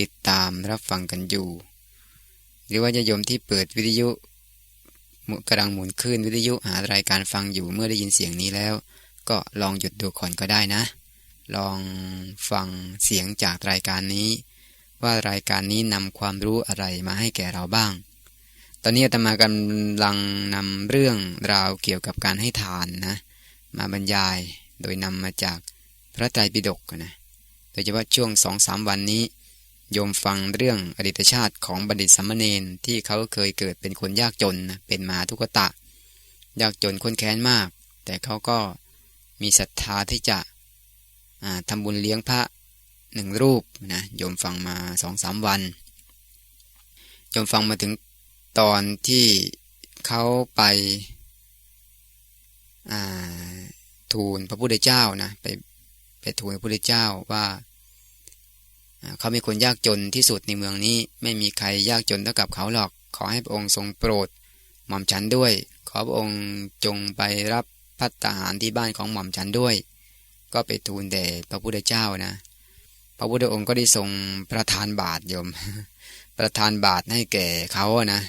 ติดตามรับฟังกันอยู่ หรือว่าจะโยมที่เปิดวิทยุกำลังหมุนขึ้นวิทยุหารายการฟังอยู่เมื่อได้ยินเสียงนี้แล้ว ก็ลองหยุดดูก่อนก็ได้นะ ลองฟังเสียงจากรายการนี้ ว่ารายการนี้นำความรู้อะไรมาให้แก่เราบ้าง ตอนนี้อาตมากำลังนำเรื่องราวเกี่ยวกับการให้ทานนะ มาบรรยายโดยนำมาจากพระไตรปิฎกนะโดยเฉพาะช่วงสองสามวันนี้ โยมฟังเรื่องอดีตชาติของบัณฑิตสัมมเนนที่เขาเคยเกิดเป็นคนยากจนเป็นมาทุกตะ ยากจนคนแค้นมาก แต่เขาก็มีศรัทธาที่จะทำบุญเลี้ยงพระหนึ่งรูปนะโยมฟังมาสองสามวันโยมฟังมาถึงตอนที่เขาไปทูลพระพุทธเจ้านะไปไปทูลพระพุทธเจ้าว่า เขามีคนยากจนที่สุดในเมืองนี้ ไม่มีใครยากจนเท่ากับเขาหรอก ขอให้พระองค์ทรงโปรด หม่อมฉันด้วย ขอพระองค์จงไปรับพัฒหารที่บ้านของหม่อมฉันด้วย ก็ไปทูลแด่พระพุทธเจ้านะ พระพุทธองค์ก็ได้ทรงประทานบาตรโยม ประทานบาตรให้แก่เขานะ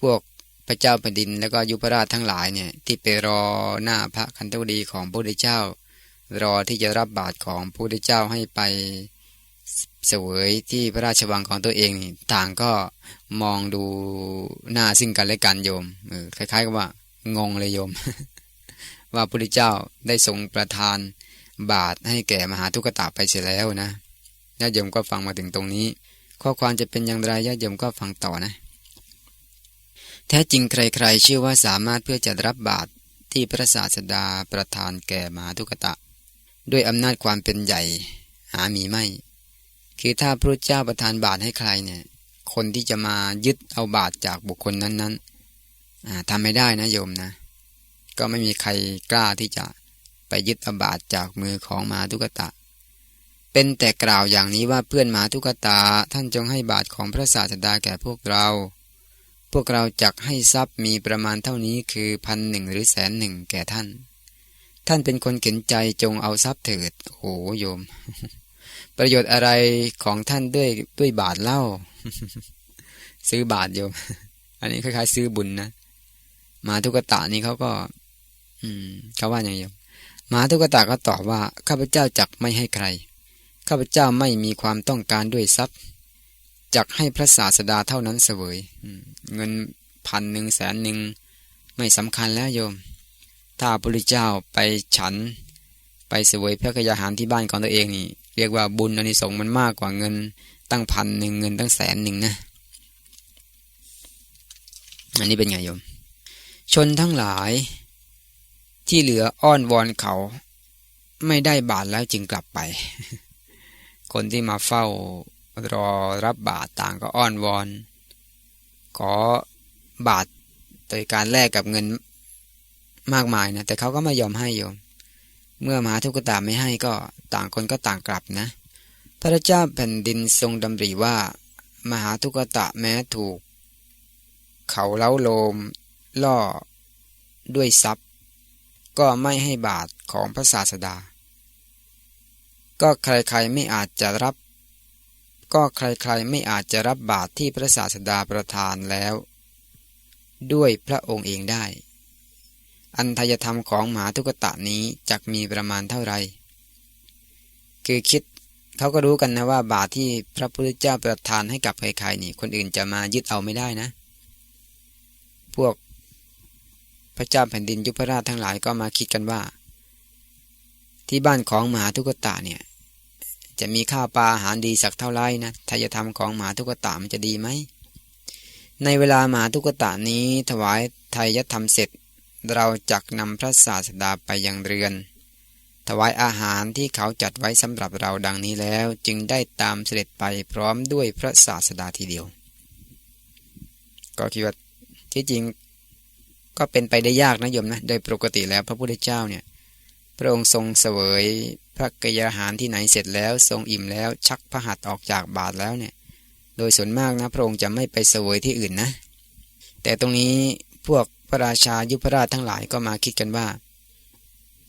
พวกพระเจ้าแผ่นดินแล้วก็ยุพราชทั้งหลายเนี่ยที่ไปรอหน้าพระคันธวดีของพระพุทธเจ้า รอที่จะรับบาตรของพระพุทธเจ้าให้ไป เสวยที่พระราชวังของตัวเองนี่ต่างก็มองดูหน้าซึ่งกันและกันโยมคล้ายๆกับว่างงเลยโยม ว่าพระพุทธเจ้าได้ทรงประทานบาตรให้แก่มหาทุกตาไปเสียแล้วนะญาติโยมก็ฟังมาถึงตรงนี้ ข้อความจะเป็นอย่างไรญาติโยมก็ฟังต่อนะ แท้จริงใครๆเชื่อว่าสามารถเพื่อจะรับบาตรที่พระศาสดาประทานแก่มหาทุกตะ ด้วยอำนาจความเป็นใหญ่ หามีไม่ คือถ้าพระเจ้าประทานบาตรให้ใครเนี่ย คนที่จะมายึดเอาบาตรจากบุคคลนั้นๆทำไม่ได้นะโยมนะ ก็ไม่มีใครกล้าที่จะไปยึดเอาบาตรจากมือของมาทุกตะ เป็นแต่กล่าวอย่างนี้ว่าเพื่อนมาทุกตาท่านจงให้บาตรของพระศาสดาแก่พวกเราพวกเราจักให้ทรัพย์มีประมาณเท่านี้คือพันหนึ่งหรือแสนหนึ่งแก่ท่าน ท่านเป็นคนเข็นใจจงเอาทรัพย์เถิด โอ้โยม ประโยชน์อะไรของท่านด้วยด้วยบาทเล่า ซื้อบาทโยม อันนี้คล้ายๆ ซื้อบุญนะมาทุกตะนี่เขาก็ อืมเขาว่าอย่างโยมมาทุกตะก็ตอบว่าข้าพเจ้าจักไม่ให้ใครข้าพเจ้าไม่มีความต้องการด้วยทรัพย์จักให้พระศาสดาเท่านั้นเสวยเงินพันหนึ่งแสนหนึ่งไม่สำคัญแล้วโยม ถ้าพระเจ้าไปฉัน ไปเสวยพระกยาหารที่บ้านของตัวเองนี่ เรียกว่าบุญอนิสงส์มันมากกว่าเงินตั้งพันหนึ่งเงินตั้งแสนหนึ่งนะ อันนี้เป็นไงโยม ชนทั้งหลายที่เหลืออ้อนวอนเขา ไม่ได้บาทแล้วจึงกลับไป คนที่มาเฝ้ารอรับบาทต่างก็อ้อนวอน ขอบาทโดยการแลกกับเงินมากมายนะแต่เขาก็ไม่ยอมให้โยม เมื่อมหาทุกตาไม่ให้ก็ต่างคนก็ต่างกลับนะ พระเจ้าแผ่นดินทรงดำริว่า มหาทุกตะแม้ถูก เขาเล้าโลม ล่อ ด้วยทรัพย์ ก็ไม่ให้บาทของพระศาสดา ก็ใครๆไม่อาจจะรับ ก็ใครๆไม่อาจจะรับบาทที่พระศาสดาประทานแล้ว ด้วยพระองค์เองได้ อันทายธรรมของมหาทุกตะนี้จะมีประมาณเท่าไร คือคิดเขาก็รู้กันนะว่าบาตรที่พระพุทธเจ้าประทานให้กับใครๆนี่ คนอื่นจะมายึดเอาไม่ได้นะ พวกพระเจ้าแผ่นดินยุพราชทั้งหลายก็มาคิดกันว่า ที่บ้านของมหาทุกตะเนี่ย จะมีข้าวปลาอาหารดีสักเท่าไรนะทายธรรมของมหาทุกตะมันจะดีไหมในเวลามหาทุกตะนี้ถวายทายธรรมเสร็จ เราจักนำพระศาสดาไปยังเรือน ถวายอาหารที่เขาจัดไว้สำหรับเราดังนี้แล้วจึงได้ตามเสด็จไปพร้อมด้วยพระศาสดาทีเดียว ก็คิดว่าที่จริงก็เป็นไปได้ยากนะโยมนะ โดยปกติแล้วพระพุทธเจ้าเนี่ย พระองค์ทรงเสวยพระกยาหารที่ไหนเสร็จแล้วทรงอิ่มแล้วชักพระหัตถ์ออกจากบาทแล้วเนี่ย โดยส่วนมากนะพระองค์จะไม่ไปเสวยที่อื่นนะ แต่ตรงนี้พวก พระราชายุพราชทั้งหลายก็มาคิดกันว่า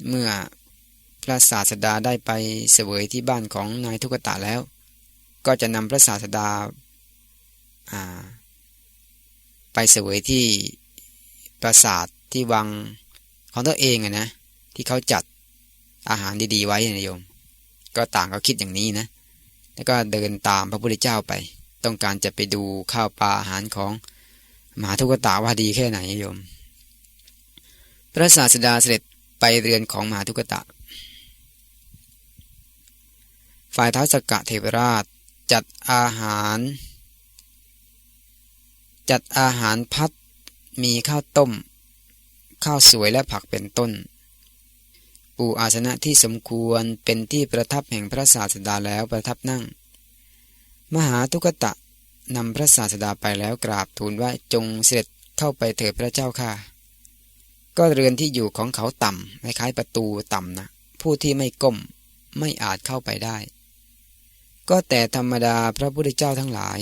เมื่อพระศาสดาได้ไปเสวยที่บ้านของนายทุกตะแล้ว ก็จะนำพระศาสดาไปเสวยที่ปราสาทที่วังของตัวเองอะนะที่เขาจัดอาหารดีๆไว้นะโยม ก็ต่างก็คิดอย่างนี้นะ แล้วก็เดินตามพระพุทธเจ้าไป ต้องการจะไปดูข้าวปลาอาหารของ มหาทุกตาว่าดีแค่ไหนโยม พระศาสดาเสด็จไปเรือนของมหาทุกตะ ฝ่ายท้าวสกะเทวราชจัดอาหาร จัดอาหารพัดมีข้าวต้ม ข้าวสวยและผักเป็นต้น ปูอาสนะที่สมควรเป็นที่ประทับแห่งพระศาสดาแล้วประทับนั่ง มหาทุกตะ นำพระศาสดาไปแล้วกราบทูลว่าจงเสด็จเข้าไปเถิดพระเจ้าค่ะ ก็เรือนที่อยู่ของเขาต่ำคล้ายประตูต่ำนะผู้ที่ไม่ก้มไม่อาจเข้าไปได้ ก็แต่ธรรมดาพระพุทธเจ้าทั้งหลาย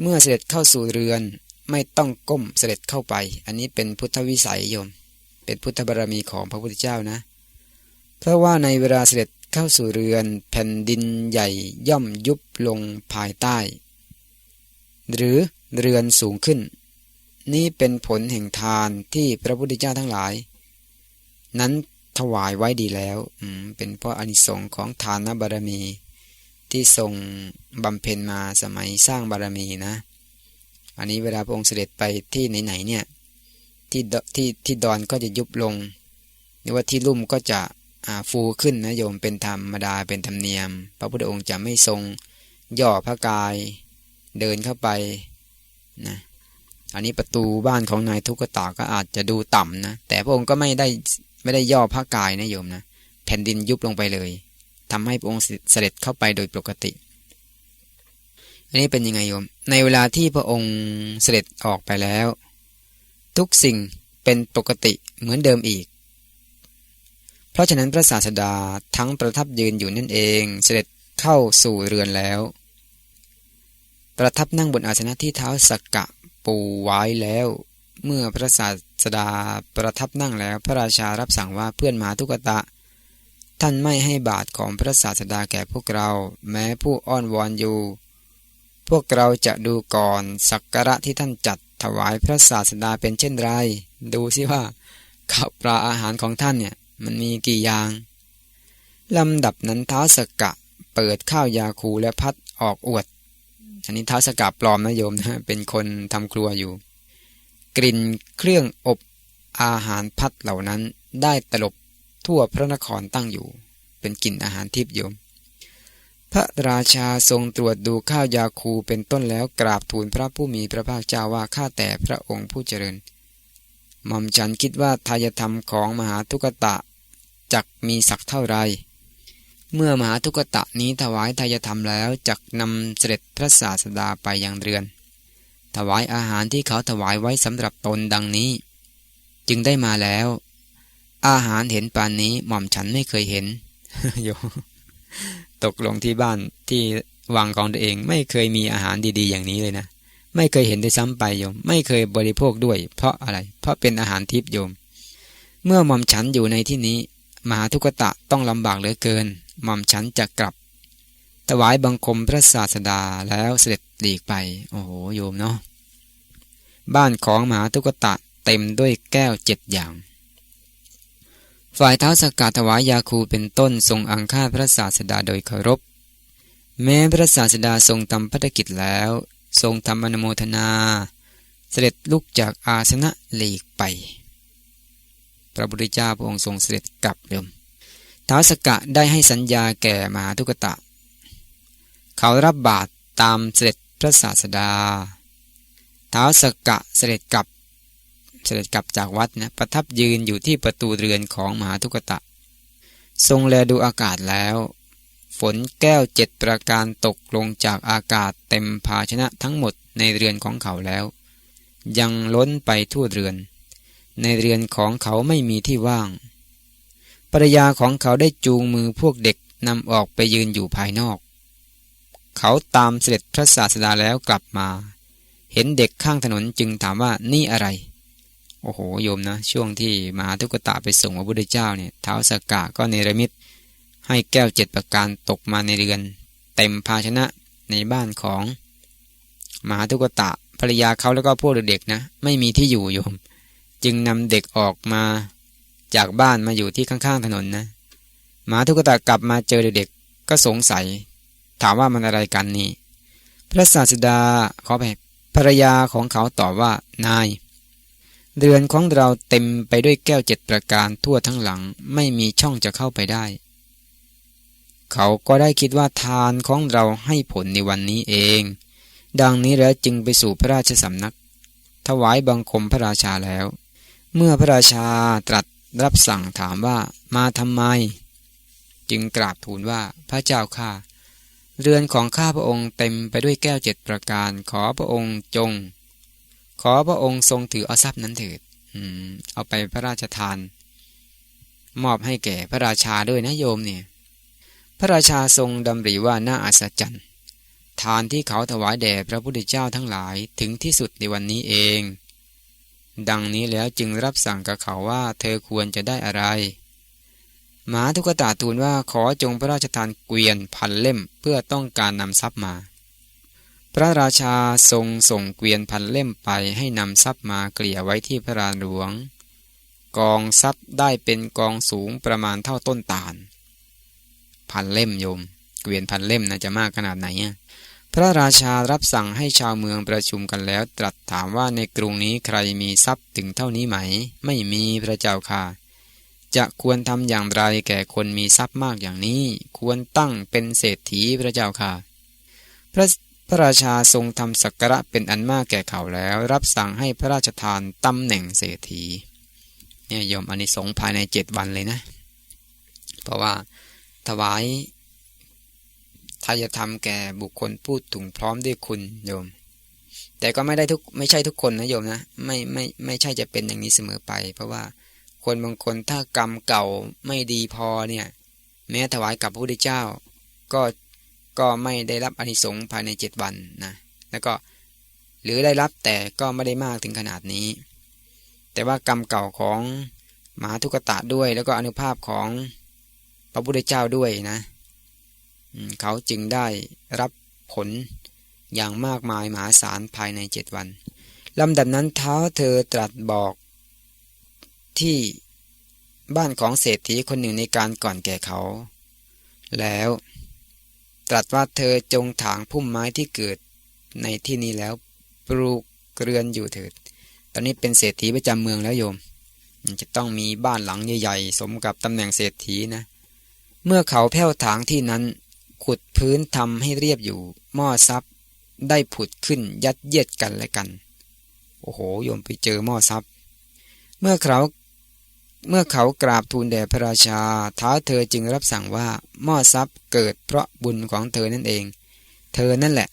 เมื่อเสด็จเข้าสู่เรือนไม่ต้องก้มเสด็จเข้าไป อันนี้เป็นพุทธวิสัยโยม เป็นพุทธบารมีของพระพุทธเจ้านะ เพราะว่าในเวลาเสด็จเข้าสู่เรือนแผ่นดินใหญ่ย่อมยุบลงภายใต้ หรือเรือนสูงขึ้น นี่เป็นผลแห่งทานที่พระพุทธเจ้าทั้งหลาย นั้นถวายไว้ดีแล้วเป็นเพราะอนิสงค์ของทานบารมี ที่ทรงบำเพ็ญมาสมัยสร้างบารมีนะ อันนี้เวลาพระองค์เสด็จไปที่ไหนๆเนี่ยที่ที่ที่ดอนก็จะยุบลง หรือว่าที่ลุ่มก็จะฟูขึ้นนะโยมเป็นธรรมดาเป็นธรรมเนียม พระพุทธองค์จะไม่ทรงย่อพระกาย เดินเข้าไปนะอันนี้ประตูบ้านของนายทุกตาก็อาจจะดูต่ำนะ แต่พระองค์ก็ไม่ได้ไม่ได้ย่อพระกายนะโยมนะ แผ่นดินยุบลงไปเลยทำให้พระองค์เสด็จเข้าไปโดยปกติ อันนี้เป็นยังไงโยม ในเวลาที่พระองค์เสด็จออกไปแล้ว ทุกสิ่งเป็นปกติเหมือนเดิมอีก เพราะฉะนั้นพระศาสดาทั้งประทับยืนอยู่นั่นเอง เสด็จเข้าสู่เรือนแล้ว ประทับนั่งบนอาสนะที่เท้าสกกะปูไว้แล้ว เมื่อพระศาสดาประทับนั่งแล้วพระราชารับสั่งว่าเพื่อนหมาทุกตะ ท่านไม่ให้บาทของพระศาสดาแก่พวกเรา แม้ผู้อ้อนวอนอยู่ พวกเราจะดูก่อนสักการะที่ท่านจัดถวายพระศาสดาเป็นเช่นไร ดูสิว่าข้าวปลาอาหารของท่านเนี่ยมันมีกี่อย่างลำดับนั้นท้าสกะเปิดข้าวยาคูและพัดออกอวด อันนี้ท้าสกะปลอมนะโยมนะเป็นคนทำครัวอยู่ กลิ่นเครื่องอบอาหารพัดเหล่านั้นได้ตลบทั่วพระนครตั้งอยู่ เป็นกลิ่นอาหารทิพย์โยม พระราชาทรงตรวจดูข้าวยาคูเป็นต้นแล้วกราบทูลพระผู้มีพระภาคเจ้าว่าข้าแต่พระองค์ผู้เจริญหม่อมฉันคิดว่าทายธรรมของมหาทุกตะจักมีสักเท่าไร เมื่อมหาทุกตะนี้ถวายทายธรรมแล้วจักนำเสด็จพระศาสดาไปยังเรือน ถวายอาหารที่เขาถวายไว้สำหรับตนดังนี้ จึงได้มาแล้ว อาหารเห็นปานนี้หม่อมฉันไม่เคยเห็นโยตกลงที่บ้านที่วังของตัวเองไม่เคยมีอาหารดีๆ อย่างนี้เลยนะ ไม่เคยเห็นได้ซ้ำไปโยม ไม่เคยบริโภคด้วย เพราะอะไร เพราะเป็นอาหารทิพย์โยม เมื่อหม่อมฉันอยู่ในที่นี้ มหาทุกตะต้องลำบากเหลือเกินหม่อมฉันจะกลับ ถวายบังคมพระศาสดาแล้วเสด็จหลีกไป โอ้โหโยมเนาะบ้านของมหาทุกตะเต็มด้วยแก้วเจ็ดอย่าง ฝ่ายเท้าสกัดถวายยาคูเป็นต้นทรงอังคาพระศาสดาโดยเคารพ แม้พระศาสดาทรงทำพัฒกิจแล้ว ทรงทำอนโมทนา เสด็จลุกจากอาสนะหลีกไป พระบุตรเจ้าพระองค์ทรงเสด็จกลับเดิมท้าวสกะได้ให้สัญญาแก่มหาทุกตะ เขารับบาตรตามเสด็จพระศาสดาท้าวสกะเสด็จกลับเสด็จกลับจากวัดนะประทับยืนอยู่ที่ประตูเรือนของมหาทุกตะ ทรงแลดูอากาศแล้ว ฝนแก้วเจ็ดประการตกลงจากอากาศเต็มภาชนะทั้งหมดในเรือนของเขาแล้ว ยังล้นไปทั่วเรือน ในเรือนของเขาไม่มีที่ว่าง ภรรยาของเขาได้จูงมือพวกเด็กนำออกไปยืนอยู่ภายนอก เขาตามเสด็จพระศาสดาแล้วกลับมา เห็นเด็กข้างถนนจึงถามว่านี่อะไร โอ้โหโยมนะ ช่วงที่มหาทุกตะไปส่งพระพุทธเจ้าเนี่ยเท้าสกกะก็เนรมิตให้แก้วเจ็ดประการตกมาในเรือน เต็มภาชนะในบ้านของมหาทุกตะภรรยาเขาแล้วก็พวกเด็กๆนะ ไม่มีที่อยู่โยม จึงนำเด็กออกมาจากบ้านมาอยู่ที่ข้างๆถนนนะ หมาทุกตากลับมาเจอเด็กๆก็สงสัย ถามว่ามันอะไรกันนี่ พระศาสดาขอไปภรรยาของเขาตอบว่านาย เรือนของเราเต็มไปด้วยแก้วเจ็ดประการทั่วทั้งหลังไม่มีช่องจะเข้าไปได้ เขาก็ได้คิดว่าทานของเราให้ผลในวันนี้เอง ดังนี้แล้วจึงไปสู่พระราชสำนัก ถวายบังคมพระราชาแล้ว เมื่อพระราชาตรัสรับสั่งถามว่ามาทำไม จึงกราบทูลว่าพระเจ้าข้าเรือนของข้าพระองค์เต็มไปด้วยแก้วเจ็ดประการขอพระองค์จง ขอพระองค์ทรงถือเอาทรัพย์นั้นเถิดเอาไปพระราชทาน มอบให้แก่พระราชาด้วยนะโยมเนี่ยพระราชาทรงดำริว่าน่าอัศจรรย์ทานที่เขาถวายแด่พระพุทธเจ้าทั้งหลายถึงที่สุดในวันนี้เอง ดังนี้แล้วจึงรับสั่งกับเขาว่าเธอควรจะได้อะไร หมาทุกตาทูลว่าขอจงพระราชทานเกวียนพันเล่มเพื่อต้องการนำทรัพย์มา พระราชาทรงส่งเกวียนพันเล่มไปให้นำทรัพย์มาเกลี่ยไว้ที่พระรานหลวง กองทรัพย์ได้เป็นกองสูงประมาณเท่าต้นตาล พันเล่มโยม เกวียนพันเล่มนะจะมากขนาดไหนเนี่ย พระราชารับสั่งให้ชาวเมืองประชุมกันแล้ว ตรัสถามว่าในกรุงนี้ใครมีทรัพย์ถึงเท่านี้ไหม ไม่มีพระเจ้าค่ะ จะควรทำอย่างไรแก่คนมีทรัพย์มากอย่างนี้ ควรตั้งเป็นเศรษฐีพระเจ้าค่ะ พระพระราชาทรงทำสักการะเป็นอันมากแก่เขาแล้ว รับสั่งให้พระราชทานตำแหน่งเศรษฐีเนี่ยยมอันนี้สงภายในเจ็ดวันเลยนะ เพราะว่าถวาย ทายธรรมแก่บุคคลพูดถึงพร้อมด้วยคุณโยม แต่ก็ไม่ได้ทุกไม่ใช่ทุกคนนะโยมนะไม่ไม่ไม่ใช่จะเป็นอย่างนี้เสมอไป เพราะว่าคนบางคนถ้ากรรมเก่าไม่ดีพอเนี่ย แม้ถวายกับพระพุทธเจ้า ก็ก็ไม่ได้รับอนิสงส์ภายในเจ็ดวันนะแล้วก็หรือได้รับแต่ก็ไม่ได้มากถึงขนาดนี้ แต่ว่ากรรมเก่าของมหาทุกตะด้วย แล้วก็อนุภาพของพระพุทธเจ้าด้วยนะ เขาจึงได้รับผลอย่างมากมายมหาศาลภายในเจ็ดวันลำดับนั้นเท้าเธอตรัสบอกที่บ้านของเศรษฐีคนหนึ่งในการก่อนแก่เขา แล้ว ตรัสว่าเธอจงถางพุ่มไม้ที่เกิดในที่นี้แล้วปลูกเรือนอยู่เถิด ตอนนี้เป็นเศรษฐีประจำเมืองแล้วโยม จะต้องมีบ้านหลังใหญ่ๆ สมกับตำแหน่งเศรษฐีนะ เมื่อเขาแผ้วถางที่นั้น ขุดพื้นทำให้เรียบอยู่ หม้อซับได้ผุดขึ้นยัดเยียดกันและกัน โอ้โหโยมไปเจอหม้อซับเมื่อเขาเมื่อเขากราบทูลแด่พระราชา ท้าเธอจึงรับสั่งว่าหม้อซับเกิดเพราะบุญของเธอนั่นเอง เธอนั่นแหละ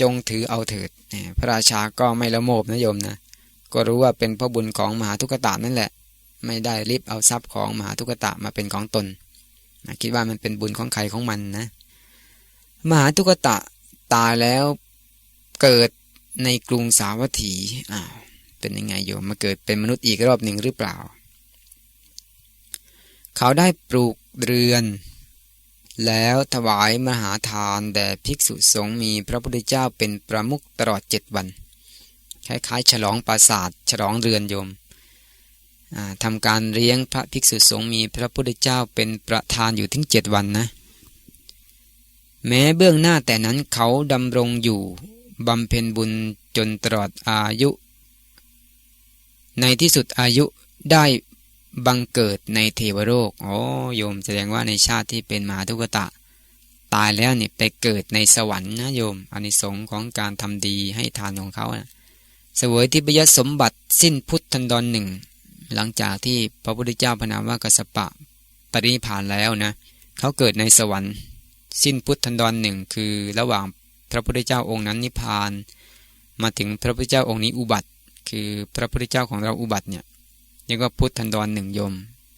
จงถือเอาเถิดพระราชาก็ไม่ละโมบนะโยมนะก็รู้ว่าเป็นพระบุญของมหาทุกตานั่นแหละ ไม่ได้รีบเอาทรัพย์ของมหาทุกตะมาเป็นของตนคิดว่ามันเป็นบุญของใครของมันนะ มหาตุกตะตายแล้วเกิดในกรุงสาวัตถีอ้าวเป็นยังไงโยมมาเกิดเป็นมนุษย์อีกรอบหนึ่งหรือเปล่า เขาได้ปลูกเรือน แล้วถวายมหาทานแด่ภิกษุสงฆ์มีพระพุทธเจ้าเป็นประมุขตลอดเจ็ดวัน คล้ายๆ ฉลองปราสาทฉลองเรือนโยมทำการเลี้ยงพระภิกษุสงฆ์มีพระพุทธเจ้าเป็นประธานอยู่ถึงเจ็ดวันนะ แม้เบื้องหน้าแต่นั้นเขาดำรงอยู่บำเพ็ญบุญจนตลอดอายุ ในที่สุดอายุได้บังเกิดในเทวโลกโอ้โยมแสดงว่าในชาติที่เป็นมหาทุกตะ ตายแล้วเนี่ยไปเกิดในสวรรค์นะโยมอนิสงส์ของการทำดีให้ทานของเขานะเสวยที่ปยสมบัติสิ้นพุทธันดรหนึ่ง หลังจากที่พระพุทธเจ้าพนามว่ากสปะปรินิพานแล้วนะ เขาเกิดในสวรรค์ สิ้นพุทธันดรหนึ่งคือระหว่างพระพุทธเจ้าองค์นั้นนิพพาน มาถึงพระพุทธเจ้าองค์นี้อุบัติ คือพระพุทธเจ้าของเราอุบัติเนี่ยเรียกว่าพุทธันดรหนึ่งยม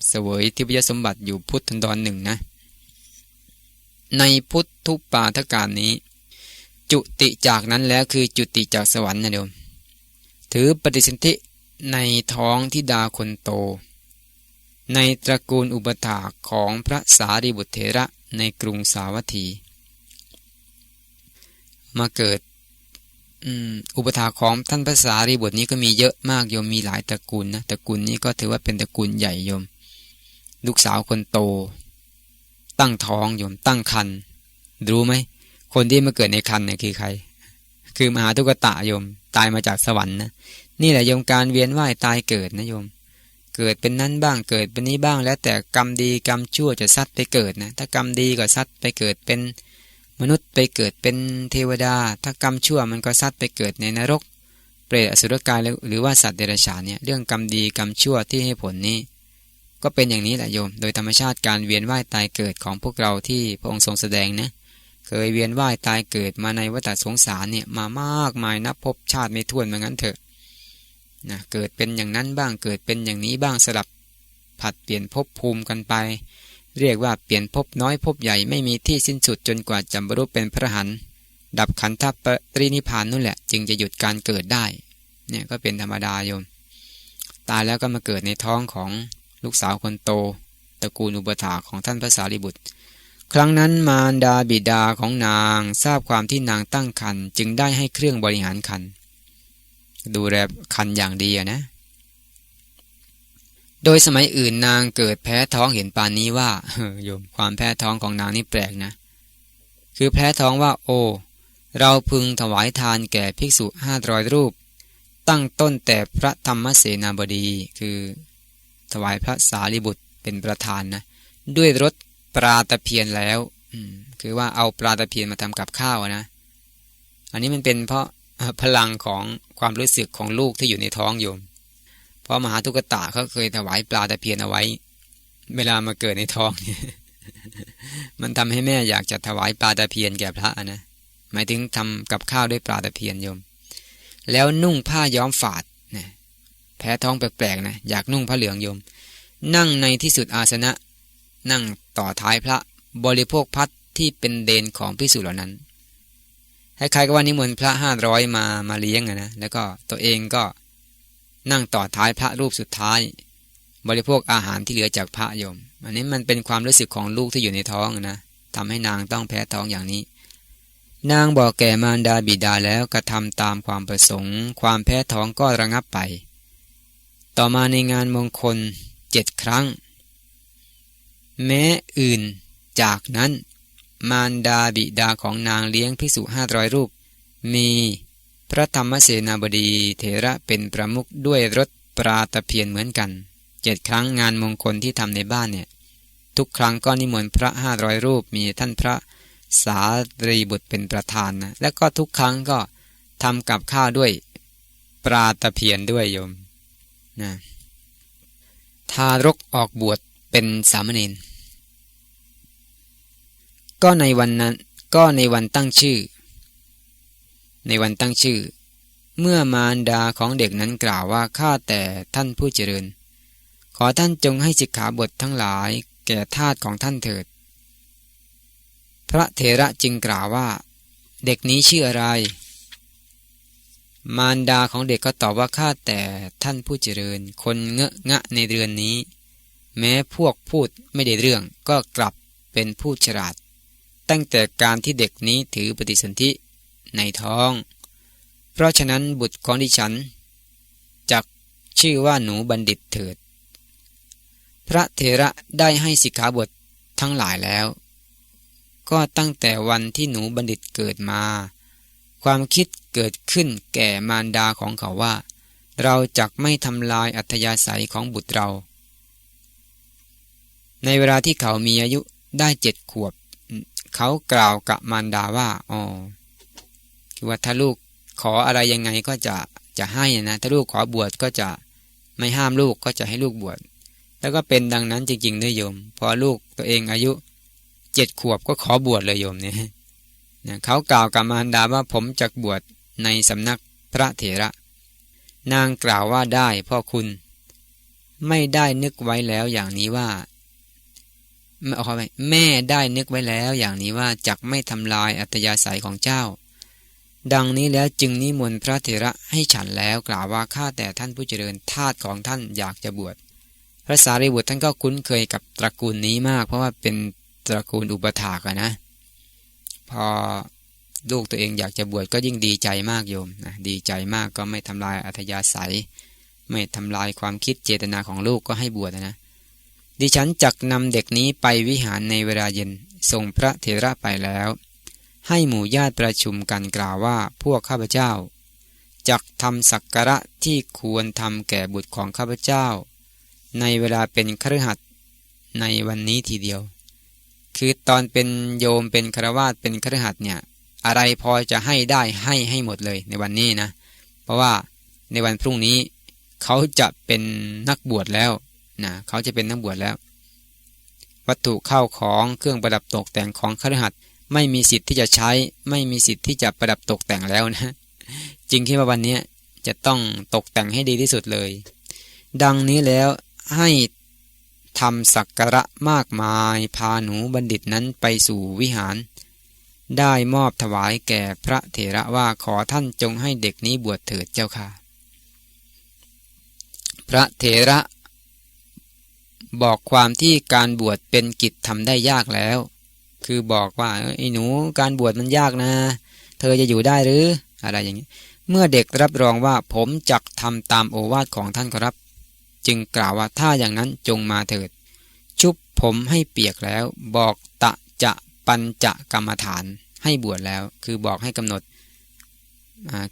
เสวยทิพยสมบัติอยู่พุทธันดรหนึ่งนะ ในพุทธุปาทการนี้ จุติจากนั้นแล้วคือจุติจากสวรรค์นะโยมถือปฏิสนธิในท้องทิดาคนโต ในตระกูลอุปถาของพระสารีบุตรเถระ ในกรุงสาวัตถี มาเกิดอุปถาของท่านพระสารีบุตรนี้ก็มีเยอะมากโยมมีหลายตระกูลนะตระกูลนี้ก็ถือว่าเป็นตระกูลใหญ่โยม ลูกสาวคนโต ตั้งท้องโยมตั้งคันรู้ไหมคนที่มาเกิดในคันเนี่ยคือใคร คือมหาทุกตะโยมตายมาจากสวรรค์นะนี่แหละโยมการเวียนว่ายตายเกิดนะโยม เกิดเป็นนั้นบ้างเกิดเป็นนี้บ้าง แล้วแต่กรรมดีกรรมชั่วจะซัดไปเกิดนะถ้ากรรมดีก็ซัดไปเกิดเป็นมนุษย์ไปเกิดเป็นเทวดา ถ้ากรรมชั่วมันก็ซัดไปเกิดในนรก เปรตอสุรกายหรือว่าสัตว์เดรัจฉานเนี่ยเรื่องกรรมดีกรรมชั่วที่ให้ผลนี้ ก็เป็นอย่างนี้แหละโยม โดยธรรมชาติการเวียนว่ายตายเกิดของพวกเราที่พระองค์ทรงแสดงนะเคยเวียนว่ายตายเกิดมาในวัฏสงสารเนี่ยมามากมายนับพบชาติไม่ถ้วนเหมือนกันเถอะ นะเกิดเป็นอย่างนั้นบ้างเกิดเป็นอย่างนี้บ้างสลับผัดเปลี่ยนภพภูมิกันไป เรียกว่าเปลี่ยนภพน้อยภพใหญ่ไม่มีที่สิ้นสุดจนกว่าจะบรรลุเป็นพระหันดับขันธปรินิพานนั่นแหละ จึงจะหยุดการเกิดได้เนี่ยก็เป็นธรรมดาโยม ตายแล้วก็มาเกิดในท้องของลูกสาวคนโตตระกูลอุปถาของท่านพระสารีบุตร ครั้งนั้นมารดาบิดาของนางทราบความที่นางตั้งครรภ์จึงได้ให้เครื่องบริหารครรภ์ ดูแลคันอย่างดีนะ โดยสมัยอื่นนางเกิดแพ้ท้องเห็นปานนี้ว่าโยมความแพ้ท้องของนางนี่แปลกนะ คือแพ้ท้องว่า โอ้เราพึงถวายทานแก่ภิกษุห้าร้อยรูป ตั้งต้นแต่พระธรรมเสนาบดีคือ ถวายพระสารีบุตรเป็นประธานนะ ด้วยรถปลาตะเพียนแล้วคือว่าเอาปลาตะเพียนมาทำกับข้าวนะ อันนี้มันเป็นเพราะ พลังของความรู้สึกของลูกที่อยู่ในท้องโยม เพราะมหาทุกตะเขาเคยถวายปลาตะเพียนเอาไว้ เวลามาเกิดในท้องเนี่ยมันทำให้แม่อยากจะถวายปลาตะเพียนแก่พระนะหมายถึงทำกับข้าวด้วยปลาตะเพียนโยม แล้วนุ่งผ้าย้อมฝาดนะแพ้ท้องแปลกๆนะอยากนุ่งผ้าเหลืองโยม นั่งในที่สุดอาสนะ นั่งต่อท้ายพระบริโภคพัดที่เป็นเดนของพิสุเหล่านั้น คล้ายๆกับว่านิมนต์พระห้าร้อยมามาเลี้ยงนะแล้วก็ตัวเองก็นั่งต่อท้ายพระรูปสุดท้าย บริโภคอาหารที่เหลือจากพระโยม อันนี้มันเป็นความรู้สึกของลูกที่อยู่ในท้องนะทำให้นางต้องแพ้ท้องอย่างนี้ นางบอกแก่มารดาบิดาแล้วกระทำตามความประสงค์ ความแพ้ท้องก็ระงับไป ต่อมาในงานมงคลเจ็ดครั้ง แม้อื่นจากนั้น มารดาบิดาของนางเลี้ยงพิสุห้าร้อยรูป มีพระธรรมเสนาบดีเถระเป็นประมุขด้วยรถปราตะเพียนเหมือนกันเจ็ดครั้งงานมงคลที่ทำในบ้านเนี่ยทุกครั้งก็นิมนต์พระห้าร้อยรูปมีท่านพระสารีบุตรเป็นประธานนะแล้วก็ทุกครั้งก็ทำกับข้าวด้วยปราตะเพียนด้วยโยมนะทารกออกบวชเป็นสามเณร ก็ในวันนั้นก็ในวันตั้งชื่อ ในวันตั้งชื่อ เมื่อมารดาของเด็กนั้นกล่าวว่าข้าแต่ท่านผู้เจริญ ขอท่านจงให้สิกขาบททั้งหลายแก่ทาสของท่านเถิด พระเถระจึงกล่าวว่า เด็กนี้ชื่ออะไร มารดาของเด็กก็ตอบว่าข้าแต่ท่านผู้เจริญ คนเงอะงะในเรือนนี้ แม้พวกพูดไม่ได้เรื่องก็กลับเป็นผู้ฉลาด ตั้งแต่การที่เด็กนี้ถือปฏิสนธิในท้อง เพราะฉะนั้นบุตรของดิฉันจักชื่อว่าหนูบัณฑิตเถิด พระเถระได้ให้สิกขาบททั้งหลายแล้ว ก็ตั้งแต่วันที่หนูบัณฑิตเกิดมา ความคิดเกิดขึ้นแก่มารดาของเขาว่า เราจักไม่ทำลายอัธยาศัยของบุตรเรา ในเวลาที่เขามีอายุได้เจ็ดขวบ เขากล่าวกับมารดาว่าอ๋อคือว่าถ้าลูกขออะไรยังไงก็จะจะให้นะถ้าลูกขอบวชก็จะไม่ห้ามลูกก็จะให้ลูกบวชแล้วก็เป็นดังนั้นจริงๆด้วยโยม พอลูกตัวเองอายุเจ็ดขวบก็ขอบวชเลยโยมเนี่ยนะเขากล่าวกับมารดาว่าผมจะบวชในสำนักพระเถระ นางกล่าวว่าได้พ่อคุณ ไม่ได้นึกไว้แล้วอย่างนี้ว่า ไม่เอไปแม่ได้นึกไว้แล้วอย่างนี้ว่าจักไม่ทำลายอัตยาศัยของเจ้า ดังนี้แล้วจึงนิมนต์พระเถระให้ฉันแล้วกล่าวว่าข้าแต่ท่านผู้เจริญทาสของท่านอยากจะบวชพระสารีบุตรท่านก็คุ้นเคยกับตระกูลนี้มาก เพราะว่าเป็นตระกูลอุปถากนะ พอลูกตัวเองอยากจะบวชก็ยิ่งดีใจมากโยมนะดีใจมากก็ไม่ทำลายอัธยาศัย ไม่ทำลายความคิดเจตนาของลูกก็ให้บวชนะ ดิฉันจักนำเด็กนี้ไปวิหารในเวลาเย็นส่งพระเถระไปแล้ว ให้หมู่ญาติประชุมกันกล่าวว่าพวกข้าพเจ้าจักทำสักการะที่ควรทำแก่บุตรของข้าพเจ้า ในเวลาเป็นครหัสในวันนี้ทีเดียว คือตอนเป็นโยมเป็นครวาสเป็นครหัสเนี่ยอะไรพอจะให้ได้ให้ให้หมดเลยในวันนี้นะ เพราะว่าในวันพรุ่งนี้เขาจะเป็นนักบวชแล้ว นะเขาจะเป็นนักบวชแล้ว วัตถุเข้าของเครื่องประดับตกแต่งของครหัสไม่มีสิทธิ์ที่จะใช้ ไม่มีสิทธิ์ที่จะประดับตกแต่งแล้วนะจริงที่ว่าวันนี้จะต้องตกแต่งให้ดีที่สุดเลย ดังนี้แล้วให้ทำสักการะมากมายพาหนูบัณฑิตนั้นไปสู่วิหาร ได้มอบถวายแก่พระเถระว่าขอท่านจงให้เด็กนี้บวชเถิดเจ้าค่ะ พระเถระ บอกความที่การบวชเป็นกิจทำได้ยากแล้ว คือบอกว่าไอ้หนูการบวชมันยากนะ เธอจะอยู่ได้หรืออะไรอย่างนี้ เมื่อเด็กรับรองว่าผมจักทำตามโอวาทของท่านครับ จึงกล่าวว่าถ้าอย่างนั้นจงมาเถิด ชุบผมให้เปียกแล้ว บอกตะจะปัญจะกรรมฐานให้บวชแล้ว คือบอกให้กำหนด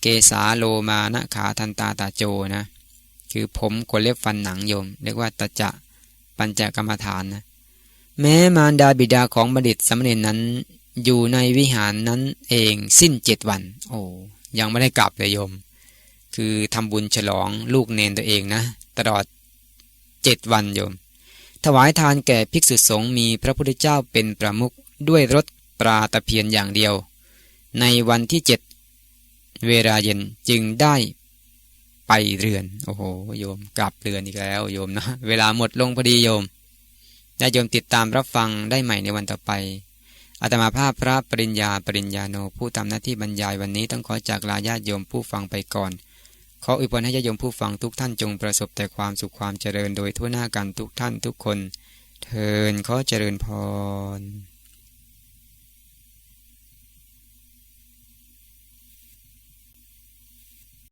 เกสาโลมานะขาทันตาตาโจนะ คือผมขนเล็บฟันหนังโยม เรียกว่าตะจะ ปัญจกรรมฐานนะแม้มารดาบิดาของบัณฑิตสมณีนั้น อยู่ในวิหารนั้นเองสิ้นเจ็ดวัน โอ้ยังไม่ได้กลับเลยโยม คือทำบุญฉลองลูกเนนตัวเองนะ ตลอดเจ็ดวันโยม ถวายทานแก่ภิกษุสงฆ์มีพระพุทธเจ้าเป็นประมุขด้วยรถปราตะเพียนอย่างเดียว ในวันที่เจ็ดเวลาเย็นจึงได้ ไปเรือน โอ้โห โยมกลับเรือนอีกแล้ว โยมนะ เวลาหมดลงพอดีโยมญาโยมติดตามรับฟังได้ใหม่ในวันต่อไปอาตมาภาพพระปริญญาปริญญาโนผู้ทำหน้าที่บรรยายวันนี้ต้องขอจากลาญาติโยมผู้ฟังไปก่อน ขออวยพรให้ญาติโยมผู้ฟังทุกท่านจงประสบแต่ความสุขความเจริญโดยทั่วหน้ากันทุกท่านทุกคน เทินขอเจริญพร